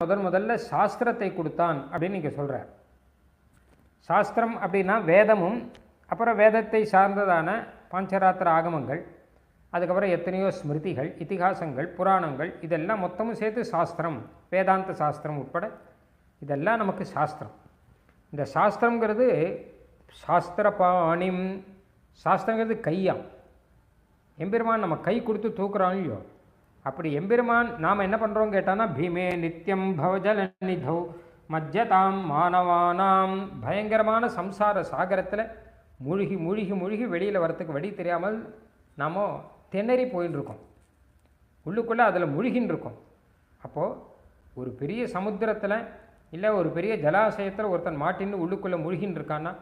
முதன் முதல்ல சாஸ்திரத்தை கொடுத்தான் அப்படின்னு நீங்கள் சொல்கிறார் சாஸ்திரம் அப்படின்னா வேதமும் அப்புறம் வேதத்தை சார்ந்ததான பாஞ்சராத்திர ஆகமங்கள் அதுக்கப்புறம் எத்தனையோ ஸ்மிருதிகள் இத்திகாசங்கள் புராணங்கள் இதெல்லாம் மொத்தமும் சேர்த்து சாஸ்திரம் வேதாந்த சாஸ்திரம் உட்பட இதெல்லாம் நமக்கு சாஸ்திரம். இந்த சாஸ்திரங்கிறது சாஸ்திர பாணிம் சாஸ்திரங்கிறது கையாம். எம்பெருமான் நம்ம கை கொடுத்து தூக்குறான் இல்லையோ? அப்படி எம்பெருமான் நாம் என்ன பண்ணுறோம் கேட்டான்னா பீமே நித்யம் பவஜல நிதௌ மஜ்ஜதாம் மானவானாம். பயங்கரமான சம்சார சாகரத்தில் மூழ்கி மூழ்கி மூழ்கி வெளியில் வரத்துக்கு வழி தெரியாமல் நாம் திணறி போயின்னு இருக்கோம் உள்ளுக்குள்ளே அதில் முழுகின்னு இருக்கோம் அப்போது ஒரு பெரிய சமுத்திரத்தில் இல்லை ஒரு பெரிய ஜலாசயத்தில் ஒருத்தன் மாட்டின்னு உள்ளுக்குள்ளே முழுகின்னு இருக்கான்னா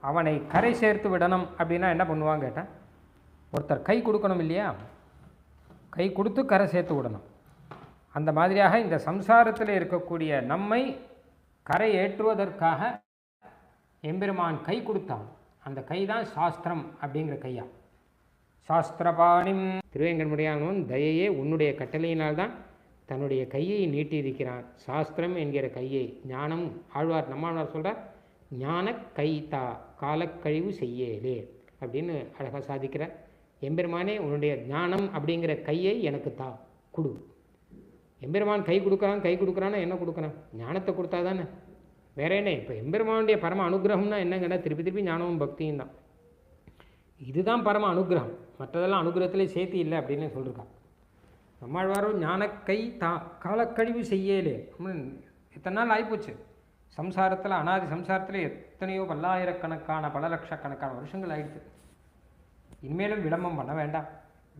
அவனை கரை சேர்த்து விடணும் அப்படின்னா என்ன பண்ணுவாங்க கேட்டேன் ஒருத்தர் கை கொடுக்கணும் இல்லையா? கை கொடுத்து கரை சேர்த்து விடணும். அந்த மாதிரியாக இந்த சம்சாரத்தில் இருக்கக்கூடிய நம்மை கரை ஏற்றுவதற்காக எம்பெருமான் கை கொடுத்தான். அந்த கை தான் சாஸ்திரம் அப்படிங்கிற கையா. சாஸ்திரபாணிம். திருவேங்கன்முடியானவன் தயையே உன்னுடைய கட்டளையினால்தான் தன்னுடைய கையை நீட்டியிருக்கிறான். சாஸ்திரம் என்கிற கையை ஞானம் ஆழ்வார் நம்மாழ்வார் சொல்கிறார் ஞான கைத்தா காலக்கழிவு செய்யலே அப்படின்னு அழகாக சாதிக்கிறார். எம்பெருமானே உன்னுடைய ஞானம் அப்படிங்கிற கையை எனக்கு தா கொடு. எம்பெருமான் கை கொடுக்குறான் கை கொடுக்குறான்னா என்ன கொடுக்குறான்? ஞானத்தை கொடுத்தா தானே வேற என்ன? இப்போ எம்பெருமானுடைய பரம அனுகிரகம்னா என்னங்கன்னா திருப்பி திருப்பி ஞானமும் பக்தியும் தான். இதுதான் பரம அனுகிரகம். மற்றதெல்லாம் அனுகிரகத்திலே சேர்த்து இல்லை அப்படின்னு சொல்லியிருக்கான் நம்மாழ்வாரும் ஞானக்கை தா காலக்கழிவு செய்யலே. எத்தனை இத்தனை நாள் ஆகிப்போச்சு சம்சாரத்தில் அனாதி சம்சாரத்தில் எத்தனையோ பல்லாயிரக்கணக்கான பல லட்சக்கணக்கான வருஷங்கள் ஆயிடுச்சு. இனிமேலும் விளம்பரம் பண்ண வேண்டாம்.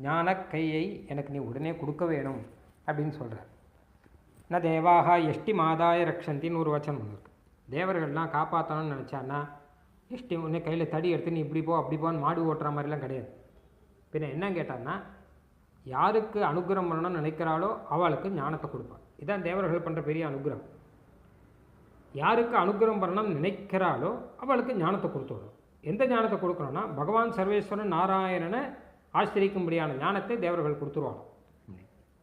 ஞான கையை எனக்கு நீ உடனே கொடுக்க வேணும் அப்படின்னு சொல்கிறார் ந தேவாகா எஷ்டி மாதாய ரக்ஷந்தின்னு ஒரு வச்சனம் ஒன்று தேவர்கள்லாம் காப்பாற்றணும்னு நினச்சான்னா எஷ்டி உடனே கையில் தடி எடுத்து நீ இப்படி போ அப்படி போன்னு மாடு ஓட்டுற மாதிரிலாம் கிடையாது. பின்ன என்ன கேட்டான்னா யாருக்கு அனுகிரகம் பண்ணணும்னு நினைக்கிறாளோ அவளுக்கு ஞானத்தை கொடுப்பான் இதான் தேவர்கள் பண்ணுற பெரிய அனுகிரகம். யாருக்கு அனுகிரகம் பண்ணணும்னு நினைக்கிறாளோ அவளுக்கு ஞானத்தை கொடுத்துடணும் எந்த ஞானத்தை கொடுக்குறோன்னா பகவான் சர்வேஸ்வரன் நாராயணனை ஆசிரிக்கும்படியான ஞானத்தை தேவர்கள் கொடுத்துருவாங்க.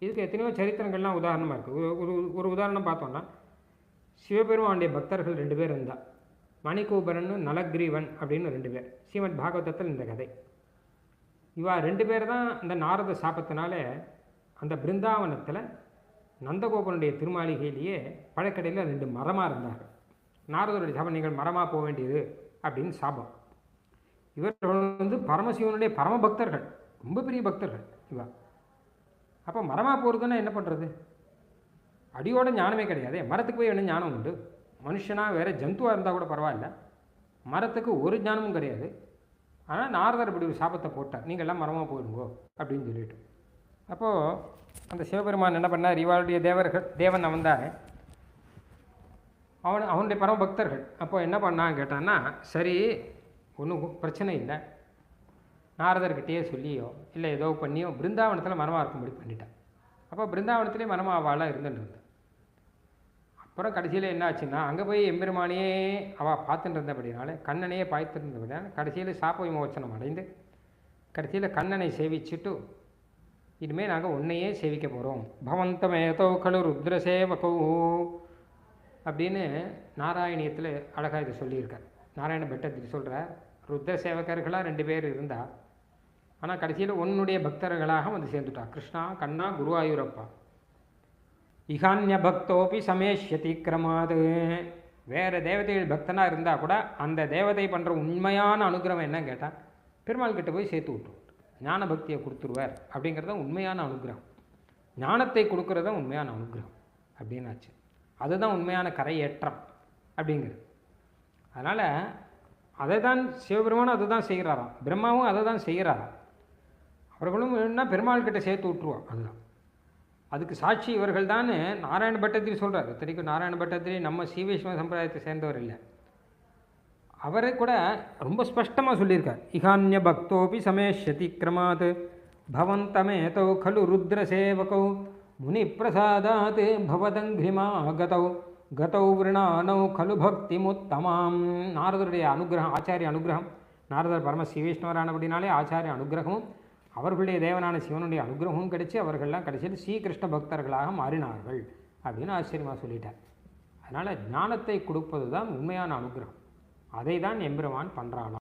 இதுக்கு எத்தனையோ சரித்திரங்கள்லாம் உதாரணமாக இருக்குது ஒரு ஒரு உதாரணம் பார்த்தோன்னா சிவபெருமானுடைய பக்தர்கள் ரெண்டு பேர் இருந்தா மணிகூபரன் நலக்ரீவன் அப்படின்னு ரெண்டு பேர். ஸ்ரீமத் பாகவதத்தில் இந்த கதை. இவா ரெண்டு பேர் தான் இந்த நாரத சாபத்தினால அந்த பிருந்தாவனத்தில் நந்தகோபனுடைய திருமாளிகையிலேயே பழக்கடையில் ரெண்டு மரமாக இருந்தாங்க நாரதருடைய சாபம் நீங்கள் மரமாக போக வேண்டியது அப்படின்னு சாபம். இவர்கள் வந்து பரமசிவனுடைய பரம பக்தர்கள் ரொம்ப பெரிய பக்தர்கள் இவா. அப்போ மரமாக போகிறதுன்னா என்ன பண்ணுறது அடியோட ஞானமே கிடையாது. மரத்துக்கு போய் என்ன ஞானம் உண்டு? மனுஷனாக வேறு ஜந்துவாக இருந்தால் கூட பரவாயில்ல. மரத்துக்கு ஒரு ஞானமும் கிடையாது. ஆனால் நாரதர் இப்படி ஒரு சாபத்தை போட்டார். நீங்கள்லாம் மரமாக போயிருங்கோ அப்படின்னு சொல்லிட்டு. அப்போது அந்த சிவபெருமான் என்ன பண்ணார்? இவாளுடைய தேவர்கள் தேவன் அவன் அவன் அவனுடைய பரம பக்தர்கள் அப்போ என்ன பண்ணான்னு கேட்டான்னா சரி ஒன்றும் பிரச்சனை இல்லை. நாரதர்கிட்டயே சொல்லியோ இல்லை ஏதோ பண்ணியோ பிருந்தாவனத்தில் மனமாக இருக்கும்படி பண்ணிட்டான். அப்போ பிருந்தாவனத்திலே மரமாக இருந்துட்டு இருந்தா அப்புறம் கடைசியில் என்ன ஆச்சுன்னா அங்கே போய் எம்பெருமானையே அவள் பார்த்துட்டு இருந்தபடினால கண்ணனையே பார்த்துட்டு இருந்தபடினால கடைசியில் சாப்ப விமோச்சனம் அடைந்து கடைசியில் கண்ணனை சேவிச்சுட்டு இனிமேல் நாங்கள் உன்னையே சேவிக்க போகிறோம் பவந்தமேதோ கலு ருத்ரசேவகோ அப்படின்னு நாராயணியத்தில் அழகாக இதை சொல்லியிருக்கார். நாராயண பட்டத்திரி சொல்கிறார் ருத்ர சேவகர்களாக ரெண்டு பேர் இருந்தா ஆனால் கடைசியில் உன்னுடைய பக்தர்களாக வந்து சேர்ந்துட்டா. கிருஷ்ணா கண்ணா குருவாயூரப்பா இகான்ய பக்தோபி சமேஷ்யதி கிரமாது. வேறு தேவதைகள் பக்தனாக இருந்தால் கூட அந்த தேவதை பண்ணுற உண்மையான அனுகிரகம் என்னன்னு கேட்டால் பெருமாள் கிட்ட போய் சேர்த்து விட்டுருவார். ஞான பக்தியை கொடுத்துருவார் அப்படிங்கிறது தான் உண்மையான அனுகிரகம். ஞானத்தை கொடுக்கறது உண்மையான அனுகிரகம். அப்படின்னாச்சு. அதுதான் உண்மையான கரையேற்றம் அப்படிங்கிறது. அதனால் அதை தான் சிவபெருமானும் அதை தான் செய்கிறாராம். பிரம்மாவும் அதை தான் செய்கிறாராம். அவர்களும் வேணும்னா பெருமாள் கிட்ட சேர்த்து விட்டுருவான் அதுதான் அதுக்கு சாட்சி இவர்கள் தான் நாராயண பட்டத்திரி சொல்கிறார் இத்தனைக்கும் நாராயண பட்டத்திரி நம்ம சீவேஸ்வர சம்பிரதாயத்தை சேர்ந்தவர் இல்லை. அவரை கூட ரொம்ப ஸ்பஷ்டமாக சொல்லியிருக்கார். இகான்ய பக்தோபி சமேஷ்யதி கிரமாத் பவந்தமேதோ கலு ருத்ரசேவகௌ முனி பிரசாதாத் பவதங்கிரிமா கதௌ கதௌ விருணானௌ खलु பக்திமுத்தமாம். நாரதருடைய அனுகிரகம் ஆச்சாரிய அனுகிரகம் நாரதர் பரம ஸ்ரீவிஷ்ணவரானபடினாலே ஆச்சாரிய அனுகிரகமும் அவர்களுடைய தேவனான சிவனுடைய அனுகிரகமும் கிடைச்சி அவர்கள்லாம் கடைசியில் ஸ்ரீகிருஷ்ண பக்தர்களாக மாறினார்கள் அப்படின்னு ஆச்சரியமாக சொல்லிட்டார். அதனால் ஞானத்தை கொடுப்பது தான் உண்மையான அனுகிரகம். அதை தான் எம்பெருமான் பண்ணுறானாம்